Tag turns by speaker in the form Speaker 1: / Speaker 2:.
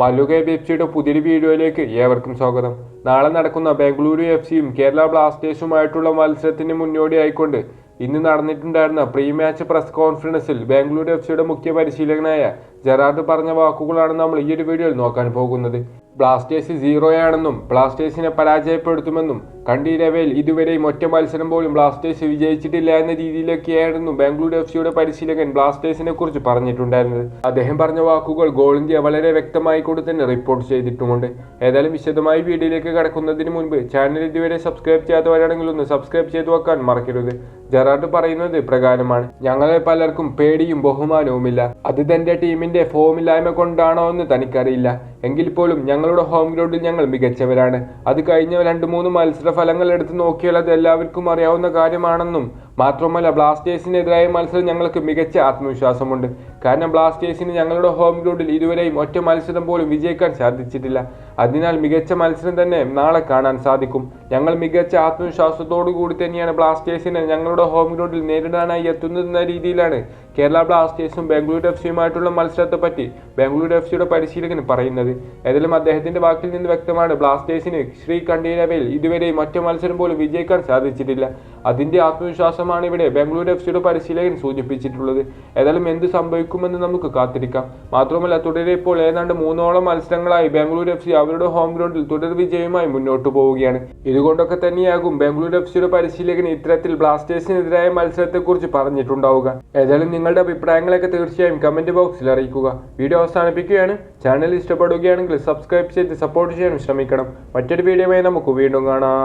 Speaker 1: മല്ലുക F സിയുടെ പുതിയൊരു വീഡിയോയിലേക്ക് ഏവർക്കും സ്വാഗതം. നാളെ നടക്കുന്ന ബാംഗ്ലൂരു എഫ് സിയും കേരള ബ്ലാസ്റ്റേഴ്സുമായിട്ടുള്ള മത്സരത്തിന് മുന്നോടിയായിക്കൊണ്ട് ഇന്ന് നടന്നിട്ടുണ്ടായിരുന്ന പ്രീ മാച്ച് പ്രസ് കോൺഫറൻസിൽ ബാംഗ്ലൂരു എഫ് സിയുടെ മുഖ്യ പരിശീലകനായ ജെറാർഡ് പറഞ്ഞ വാക്കുകളാണ് നമ്മൾ ഈ ഒരു വീഡിയോയിൽ നോക്കാൻ പോകുന്നത്. ബ്ലാസ്റ്റേഴ്സ് സീറോയാണെന്നും ബ്ലാസ്റ്റേഴ്സിനെ പരാജയപ്പെടുത്തുമെന്നും കണ്ടീരവയിൽ ഇതുവരെയും ഒറ്റ മത്സരം പോലും ബ്ലാസ്റ്റേഴ്സ് വിജയിച്ചിട്ടില്ല എന്ന രീതിയിലൊക്കെയായിരുന്നു ബാംഗ്ലൂർ എഫ് സിയുടെ പരിശീലകൻ ബ്ലാസ്റ്റേഴ്സിനെ കുറിച്ച് പറഞ്ഞിട്ടുണ്ടായിരുന്നത്. അദ്ദേഹം പറഞ്ഞ വാക്കുകൾ ഗോൾ ഇന്ത്യ വളരെ വ്യക്തമായി കൊണ്ട് തന്നെ റിപ്പോർട്ട് ചെയ്തിട്ടുമുണ്ട്. ഏതായാലും വിശദമായി വീഡിയോയിലേക്ക് കടക്കുന്നതിന് മുൻപ് ചാനൽ ഇതുവരെ സബ്സ്ക്രൈബ് ചെയ്യാത്തവരാണെങ്കിൽ ഒന്ന് സബ്സ്ക്രൈബ് ചെയ്തു വെക്കാൻ മറക്കരുത്. ജെറാർഡ് പറയുന്നത് പ്രകാരമാണ് ഞങ്ങളെ പലർക്കും പേടിയും ബഹുമാനവുമില്ല. അത് തന്റെ ടീമിന്റെ ഫോമില്ലായ്മ കൊണ്ടാണോ എന്ന് തനിക്കറിയില്ല. എങ്കിൽ പോലും ഞങ്ങളുടെ ഹോം ഗ്രൗണ്ടിൽ ഞങ്ങൾ മികച്ചവരാണ്. അത് കഴിഞ്ഞ രണ്ട് മൂന്ന് മത്സര ഫലങ്ങൾ എടുത്ത് നോക്കിയാൽ അത് എല്ലാവർക്കും അറിയാവുന്ന കാര്യമാണെന്നും മാത്രമല്ല ബ്ലാസ്റ്റേഴ്സിനെതിരായ മത്സരം ഞങ്ങൾക്ക് മികച്ച ആത്മവിശ്വാസമുണ്ട്. കാരണം ബ്ലാസ്റ്റേഴ്സിന് ഞങ്ങളുടെ ഹോം ഗ്രൗണ്ടിൽ ഇതുവരെയും ഒറ്റ മത്സരം പോലും വിജയിക്കാൻ സാധിച്ചിട്ടില്ല. അതിനാൽ മികച്ച മത്സരം തന്നെ നാളെ കാണാൻ സാധിക്കും. ഞങ്ങൾ മികച്ച ആത്മവിശ്വാസത്തോടു കൂടി തന്നെയാണ് ബ്ലാസ്റ്റേഴ്സിനെ ഞങ്ങളുടെ ഹോം ഗ്രൗണ്ടിൽ നേരിടാനായി എത്തുന്നതെന്ന രീതിയിലാണ് കേരള ബ്ലാസ്റ്റേഴ്സും ബാംഗ്ലൂർ എഫ് സിയുമായിട്ടുള്ള മത്സരത്തെ പറ്റി ബാംഗ്ലൂർ എഫ് സിയുടെ പരിശീലകൻ പറയുന്നത്. ഏതായാലും അദ്ദേഹത്തിന്റെ വാക്കിൽ നിന്ന് വ്യക്തമാണ് ബ്ലാസ്റ്റേഴ്സിന് ശ്രീ കണ്ടീരവയിൽ ഇതുവരെ മറ്റു മത്സരം പോലും വിജയിക്കാൻ സാധിച്ചിട്ടില്ല. അതിന്റെ ആത്മവിശ്വാസമാണ് ഇവിടെ ബാംഗ്ലൂർ എഫ് സിയുടെ പരിശീലകൻ സൂചിപ്പിച്ചിട്ടുള്ളത്. ഏതായാലും എന്ത് സംഭവിക്കുമെന്ന് നമുക്ക് കാത്തിരിക്കാം. മാത്രമല്ല തുടരെ ഇപ്പോൾ ഏതാണ്ട് മൂന്നോളം മത്സരങ്ങളായി ബാംഗ്ലൂർ എഫ് സി അവരുടെ ഹോം ഗ്രൗണ്ടിൽ തുടർ വിജയവുമായി മുന്നോട്ട് പോവുകയാണ്. ഇതുകൊണ്ടൊക്കെ തന്നെയാകും ബാംഗ്ലൂർ എഫ് സിയുടെ പരിശീലകൻ ഇത്തരത്തിൽ ബ്ലാസ്റ്റേഴ്സിനെതിരായ മത്സരത്തെക്കുറിച്ച് പറഞ്ഞിട്ടുണ്ടാവുക. ഏതായാലും നിങ്ങളുടെ അഭിപ്രായങ്ങളൊക്കെ തീർച്ചയായും കമന്റ് ബോക്സിൽ അറിയിക്കുക. വീഡിയോ അവസാനിപ്പിക്കുകയാണ്. ചാനൽ ഇഷ്ടപ്പെടുകയാണെങ്കിൽ സബ്സ്ക്രൈബ് ചെയ്ത് സപ്പോർട്ട് ചെയ്യാനും ശ്രമിക്കണം. മറ്റൊരു വീഡിയോയുമായി നമുക്ക് വീണ്ടും കാണാം.